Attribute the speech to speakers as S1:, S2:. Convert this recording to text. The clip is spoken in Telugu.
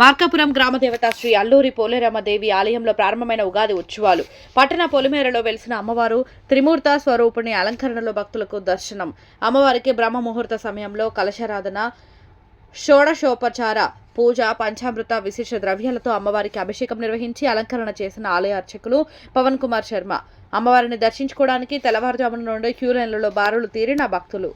S1: మార్కాపురం గ్రామదేవత శ్రీ అల్లూరి పోలేరమ్మదేవి ఆలయంలో ప్రారంభమైన ఉగాది ఉత్సవాలు. పట్టణ పొలిమేరలో వెలిసిన అమ్మవారు త్రిమూర్త స్వరూపుని అలంకరణలో భక్తులకు దర్శనం. అమ్మవారికి బ్రహ్మ ముహూర్త సమయంలో కలశారాధన షోడశోపచార పూజ పంచామృత విశేష ద్రవ్యాలతో అమ్మవారికి అభిషేకం నిర్వహించి అలంకరణ చేసిన ఆలయ అర్చకులు పవన్ కుమార్ శర్మ. అమ్మవారిని దర్శించుకోవడానికి తెల్లవారుజామున నుండి క్యూ లైన్లలో బారులు తీరిన భక్తులు.